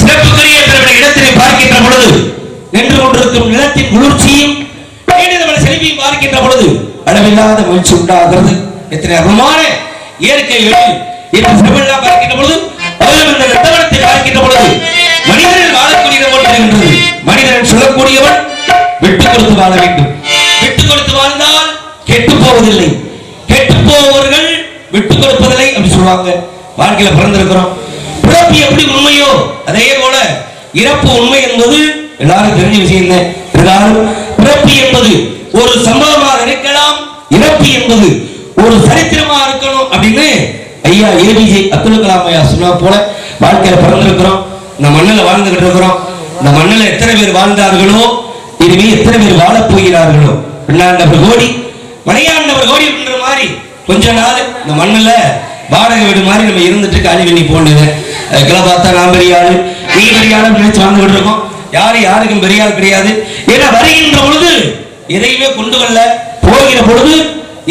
சிறப்புக்குரிய என்ற இடத்திலே பார்க்கின்ற பொழுது நின்று கொண்டிருக்கும் நிலத்தின் குளிர்ச்சியும் நீண்டதவள செழிப்பையும் பார்க்கின்ற பொழுது அளவில்லாத மகிழ்ச்சி உண்டாகிறது. எத்தனை அற்புதமான இயற்கை எழில் இந்த சிறப்பெல்லாம் பார்க்கின்ற பொழுது அதிலும் இந்த ரத்தவனத்தை பார்க்கின்ற பொழுது மனிதனில் வாழக்கூடியது போல் மனிதன் சொல்லக்கூடியவன் விட்டு கொடுத்து வாழ வேண்டும். விட்டு கொடுத்து வாழ்ந்தால் கெட்டு போவதில்லை. கெட்டு போவர்கள் விட்டு கொடுப்பதில்லை அப்படின்னு சொல்லுவாங்க. வாழ்க்கையில பிறந்திருக்கிறோம். பிறப்பு எப்படி உண்மையோ அதே போல இறப்பு உண்மை என்பது எல்லாரும் தெரிஞ்ச விஷயம் தான். இருந்தாலும் பிறப்பு என்பது ஒரு சம்பவமாக இருக்கலாம் இறப்பு என்பது ஒரு சரித்திரமா இருக்கணும் அப்படின்னு ஐயா ஏபிஜே அப்துல் கலாம் ஐயா சொன்ன போல வாழ்க்கையில பிறந்திருக்கிறோம் இந்த மண்ணில் வாழ்ந்துகிட்டு இருக்கிறோம். இந்த மண்ணில் எத்தனை பேர் வாழ்ந்தார்களோ இனிமே எத்தனை பேர் வாழப் போகிறார்களோ? பின்னாண்டவர் கோடி மலையாண்டவர் கோடி அப்படின்ற மாதிரி கொஞ்ச நாள் இந்த மண்ணில் வாடகை வீடு மாதிரி நம்ம இருந்துட்டு காலி பண்ணி போனது. அதுக்கெல்லாம் பார்த்தா நான் பெரிய ஆளு நீ பெரிய ஆளு நினைச்சு வாழ்ந்துகிட்டு இருக்கோம் யாரும் யாருக்கும் பெரிய ஆள் கிடையாது. ஏன்னா வருகின்ற பொழுது எதையுமே கொண்டு வரல. போகிற பொழுது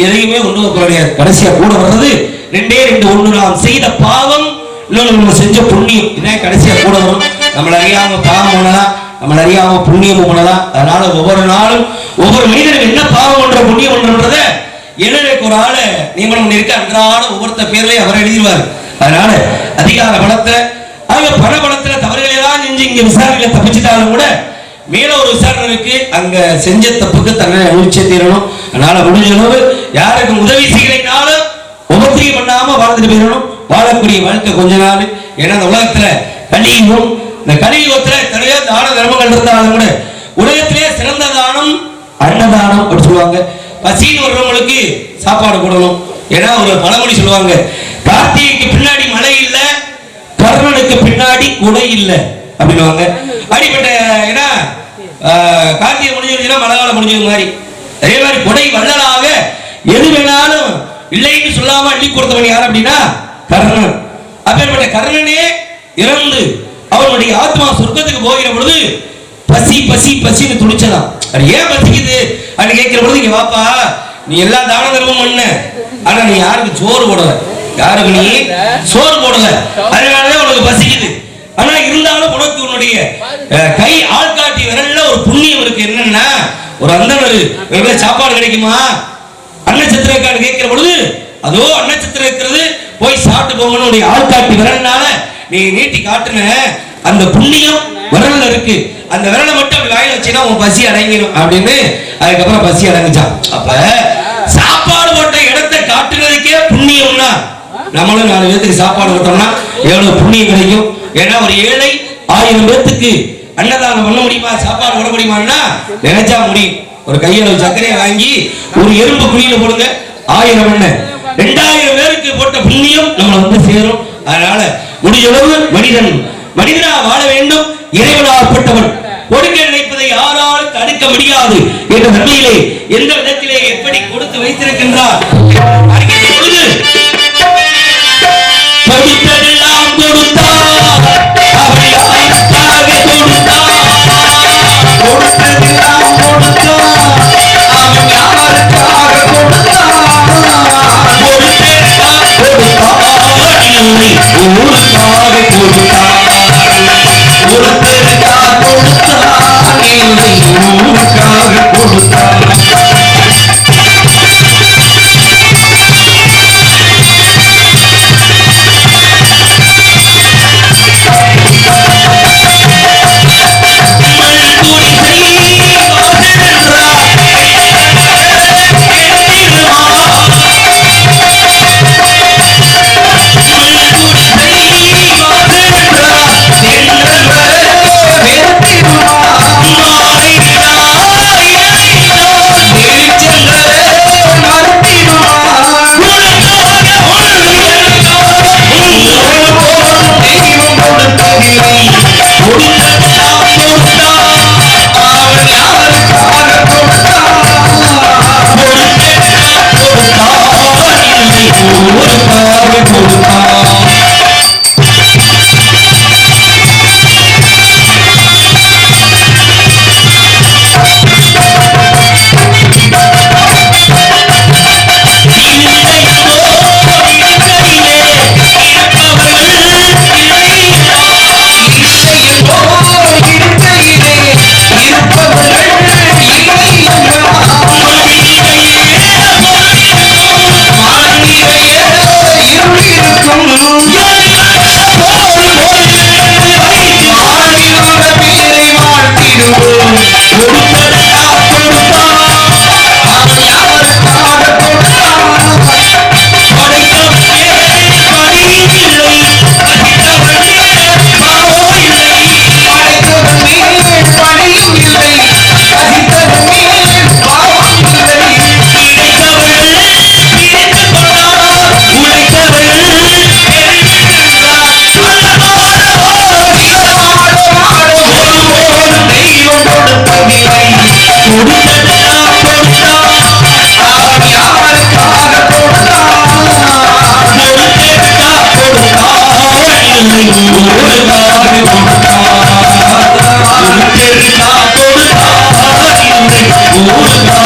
எதையுமே கொண்டு வர கிடையாது கடைசியா கூட வர்றது ரெண்டே ரெண்டு ஒண்ணு நாம் செய்த பாவம் இன்னொன்று நம்ம செஞ்ச புண்ணியம். என்ன கடைசியா கூட வரும்? நம்மள அறியாம பாவம் பண்ணலாம் நம்மள அறியாம புண்ணியம் பண்ணலாம் அதனால ஒவ்வொரு நாளும் ஒவ்வொரு மனிதனும் என்ன பாவம் பண்ற புண்ணியம் பண்றத எழுதுக்கு ஒரு ஆளை நியமனம் பண்ணிருக்க அன்றாட ஒவ்வொருத்த பேர்லயும் அவர் எழுதிடுவார் அதனால அதிகார பலத்துல ஆக பண பலத்துல தவறுகளை எல்லாம் செஞ்சு இங்க விசாரணையில தப்பிச்சிட்டாலும் கூட மேல ஒரு விசாரணை இருக்கு. அங்க செஞ்ச தப்புக்கு தன்னை அனுபவிச்சே தீரணும். அதனால முடிஞ்ச அளவு யாருக்கும் உதவி செய்யலைனாலும் உபத்திரியம் பண்ணாம வாழ்ந்துட்டு போயிடணும் வாழக்கூடிய வாழ்க்கை கொஞ்ச நாள். ஏன்னா அந்த உலகத்துல கலியுகம் இந்த கலியுகத்துல எத்தனையோ தான தர்மங்கள் இருந்தாலும் கூட உலகத்திலே சிறந்த தானம் அன்னதானம் அப்படி சொல்லுவாங்க. பசின்னு வர்றவங்களுக்கு சாப்பாடு போடணும். ஏன்னா ஒரு பழமொழி சொல்லுவாங்க கார்த்திகைக்கு பின்னாடி மழை இல்லை கர்ணனுக்கு பின்னாடி குடை இல்லை அப்படின்னுவாங்க. அடிப்பட்ட ஏன்னா கார்த்திகை முடிஞ்சிருச்சுன்னா மழை காலம் முடிஞ்சது மாதிரி. அதே மாதிரி கொடை வள்ளலாக எது வேணாலும் இல்லைன்னு சொல்லாம அள்ளி கொடுத்தவன் யார் அப்படின்னா கர்ணன். அப்பேற்பட்ட கர்ணனே இறந்து அவனுடைய ஆத்மா சொர்க்கத்துக்கு போகிற பொழுது பசி பசி பசின்னு துடிச்சதாம். அது ஏன் பசிக்குது? அப்படின்னு கேட்கிற பொழுது இங்க வாப்பா நீ எல்லா தான தர்மம் பண்ண. ஆனா நீ யாருக்கு சோறு போடல? யாருக்கு நீ சோறு போடல? அதனாலதான் உனக்கு பசிக்குது. ஆனா இருந்தாலும் உனக்கு உன்னுடைய கை ஆள்காட்டி விரல்ல ஒரு புண்ணியம் இருக்கு. என்னன்னா ஒரு அந்தனர் சாப்பாடு கிடைக்குமா? அன்னச்சத்திரம் இருக்கான்னு கேட்கிற பொழுது அதோ அன்னச்சத்திரம் இருக்கிறது போய் சாப்பிட்டு போங்கன்னு உன்னுடைய ஆள்காட்டி விரல்னால நீ நீட்டி காட்டுன. அந்த புண்ணியம் விரல்ல இருக்கு. அந்த விரலை மட்டும் அப்படி வாயில வச்சீங்கன்னா உன் பசி அடங்கிடும் அப்படின்னு அதுக்கப்புறம் பசி அடங்குச்சான் அப்ப சாப்பாடு போட்ட இடத்தை காட்டுனதுக்கே புண்ணியம்னா நம்மளும் நாலு பேத்துக்கு சாப்பாடு போட்டோம்னா எவ்வளவு புண்ணியம் கிடைக்கும்? ஏன்னா ஒரு ஏழை ஆயிரம் பேத்துக்கு அன்னதானம் பண்ண முடியுமா? சாப்பாடு போட முடியுமான்னா நினைச்சா முடியும். ஒரு கையளவு சர்க்கரையை வாங்கி ஒரு எறும்பு குழியில போடுங்க. ஆயிரம் என்ன ரெண்டாயிரம் பேருக்கு போட்ட புண்ணியம் நம்மளை வந்து சேரும். அதனால முடிஞ்சளவு மனிதன் மனிதனா வாழ வேண்டும் இறைவனாகப்பட்டவன் கொடுக்க நினைப்பதை யாராலும் தடுக்க முடியாது என்ற நன்மையிலே எந்த விதத்திலே எப்படி கொடுத்து வைத்திருக்கின்றார்? அறிகின்ற கொடுத்ததெல்லாம் கொடுத்தார் அவர் யாருக்காக கொடுத்தார் கொடுத்ததெல்லாம் கொடுத்தார் அவன் யாருக்காக கொடுத்தார் ஆக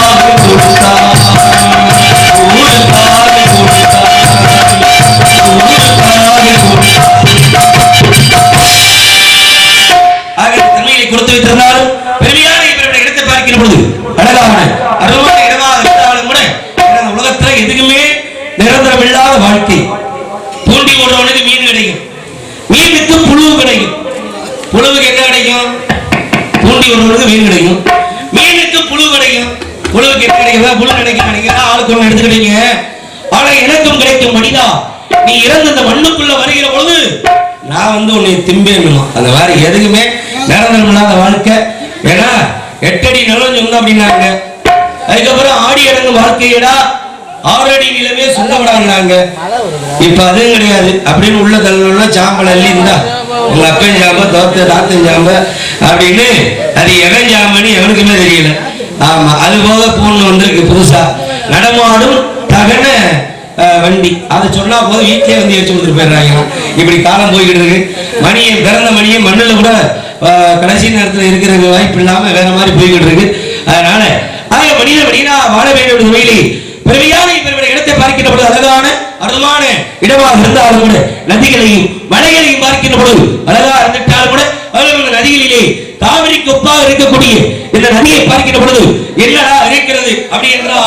மனிதா நீ இறந்து அந்த மண்ணுக்குள்ள வருகிற பொழுது நான் வந்து உன்னை திம்பேனுமா அந்த மாதிரி எதுக்குமே நிரந்தரமில்லாத வாழ்க்கை. ஏன்னா எட்டடி நிலம் சொந்தம் அப்படின்னாங்க. அதுக்கப்புறம் ஆடி அடங்கு வாழ்க்கையடா ஆறடி நிலமே சொல்லப்படாங்க இப்ப அதுவும் கிடையாது. அப்படின்னு உள்ள தள்ள சாம்பல் அள்ளி இருந்தா உங்க அப்பன் ஜாம்ப தோத்த தாத்தன் ஜாம்ப அப்படின்னு அது எவன் சாம்பன்னு எவனுக்குமே தெரியல. ஆமா அது போக பூன்னு வந்திருக்கு புதுசா. நடமாடும் தகன வண்டி. அதை சொன்னா போது வீட்டிலே வந்து வச்சு கொடுத்துட்டு போயிடுறாங்க. இப்படி காலம் போய்கிட்டு இருக்கு. மணியை பிறந்த மணியை மண்ணுல கூட கடைசி நேரத்தில் இருக்கிற வாய்ப்பு இல்லாம வேற மாதிரி போய்கிட்டு இருக்கு. அதனால ஆக மனிதன் மனிதனா வாழ வேண்டும் உண்மையிலே பெருமையான இவருடைய இடத்தை பார்க்கின்ற பொழுது அழகான அற்புதமான இடமாக இருந்தாலும் கூட நதிகளையும் மலைகளையும் பார்க்கின்ற பொழுது அழகா இருந்துட்டாலும் கூட அவர்கள் நதிகளிலே காவிரிக்கு ஒப்பாக இருக்கக்கூடிய இந்த நதியை பார்க்கின்ற பொழுது என்னடா இருக்கிறது அப்படி என்றால்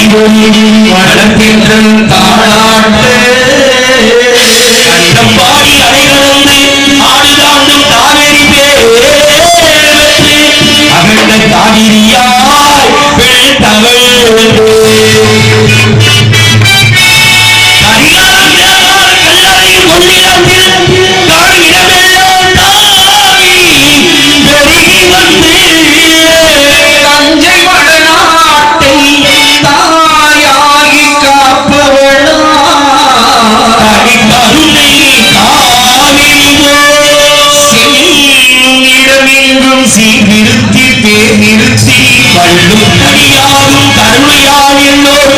வளர்க்கின்றன் தாளாட்டு அந்த பாடி அலைகளந்து ஆடுதாண்டும் தாவரி பேரவற்று அகண்ட தாவிரியாய் பெண் தவழ்ந்து பேசி நிறுத்தி பேர் நிறுத்தி வள்ளும் குடியாரும் கருணையாம் எல்லோரும்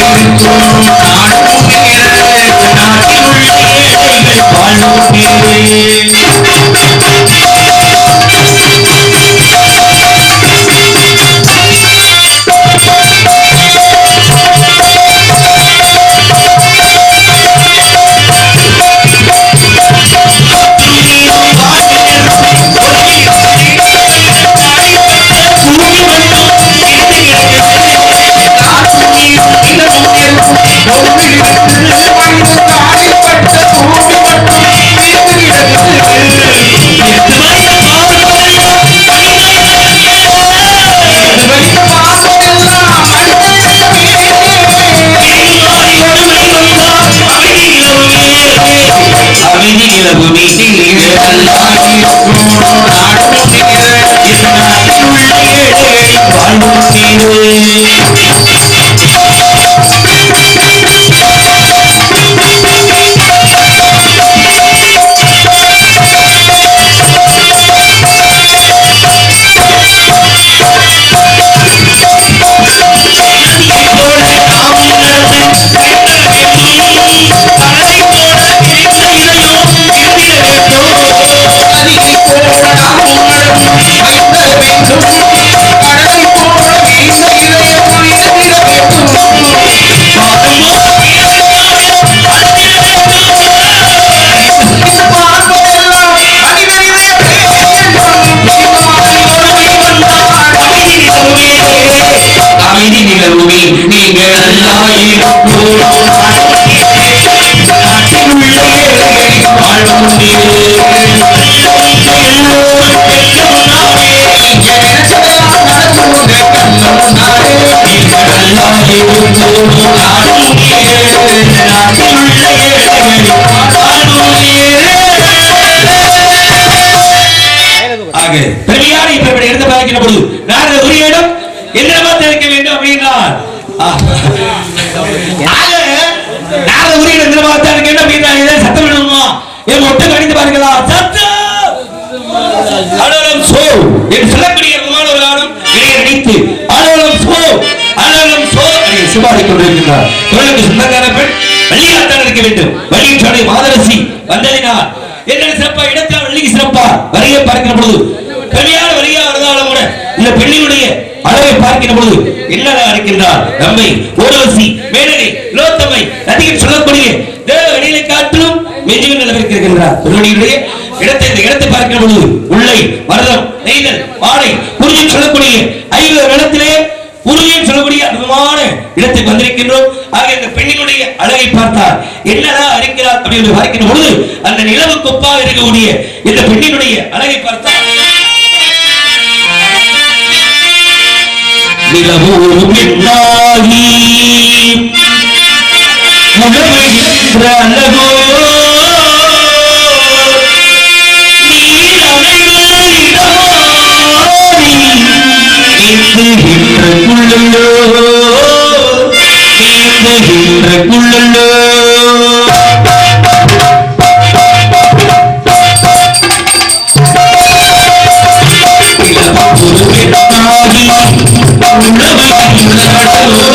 Thank you. See you. Narada உரிய இடம் எந்த இடமாக இருக்க இதை சத்தம் விடணுமா என் மொட்டை கணித்து பாருங்களா சத்தம் அலுவலம் சோ என் சொல்லக்கூடிய விமான ஒரு ஆளும் அலுவலம் சோ அலுவலம் சோ சிவாடி கொண்டிருக்கிறார் தொழிலுக்கு சொந்தக்கார பெண் வள்ளியாத்தான் இருக்க வேண்டும் வள்ளியின் மாதரசி வந்ததினால் என்ன சிறப்பா இடத்தில் வள்ளிக்கு சிறப்பா வரையை பார்க்கிற பொழுது கல்யாண வரியா கூட இந்த பெண்ணினுடைய அழகை பார்க்கிற பொழுது என்னடா அழைக்கின்றார். நம்மை ஓரவசி மேனகை லோத்தமை நதியில் சொல்லக்கூடிய தேவ வெளியில காட்டிலும் மெஜுவின் நிலவிற்கு இருக்கின்றார் இடத்தை இந்த இடத்தை பார்க்கிற பொழுது உள்ளை மரதம் நெய்தல் வாழை குறிஞ்சி சொல்லக்கூடிய ஐவர் இடத்திலே உறுதியும் சொல்லக்கூடிய அற்புதமான இடத்தை வந்திருக்கின்றோம். ஆக இந்த பெண்ணினுடைய அழகை பார்த்தார் என்னதான் அறிக்கிறார் அப்படின்னு பார்க்கிற பொழுது அந்த நிலவு கொப்பாக இருக்கக்கூடிய இந்த பெண்ணினுடைய அழகை பார்த்தார் நிலவு பெண்ணாகி உழவுகின்ற அழகோ. குள்ளோ நீந்துகின்ற குள்ளோ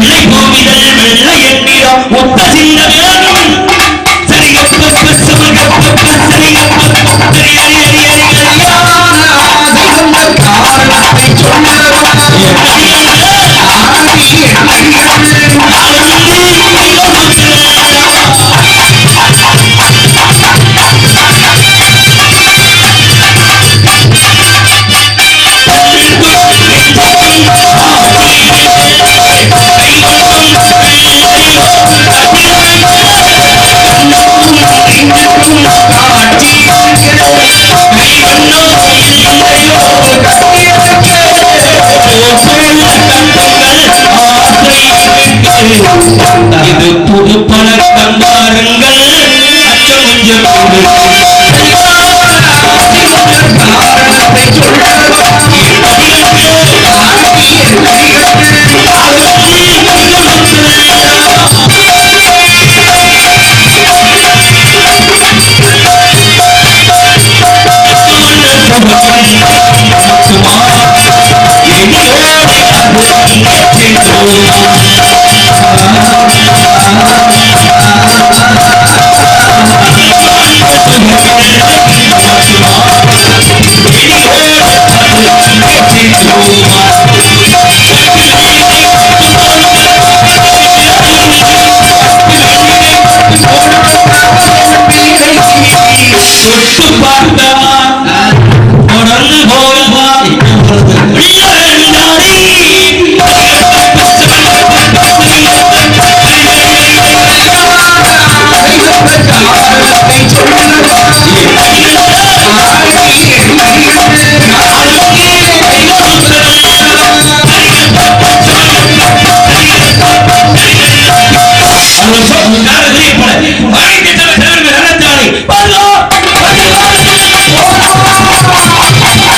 life இது புது பழக்கம் பாருங்கள். கொஞ்சம் சும்மா என்னோட அன்பு தொடர்ந்து போல்வாய் நாடி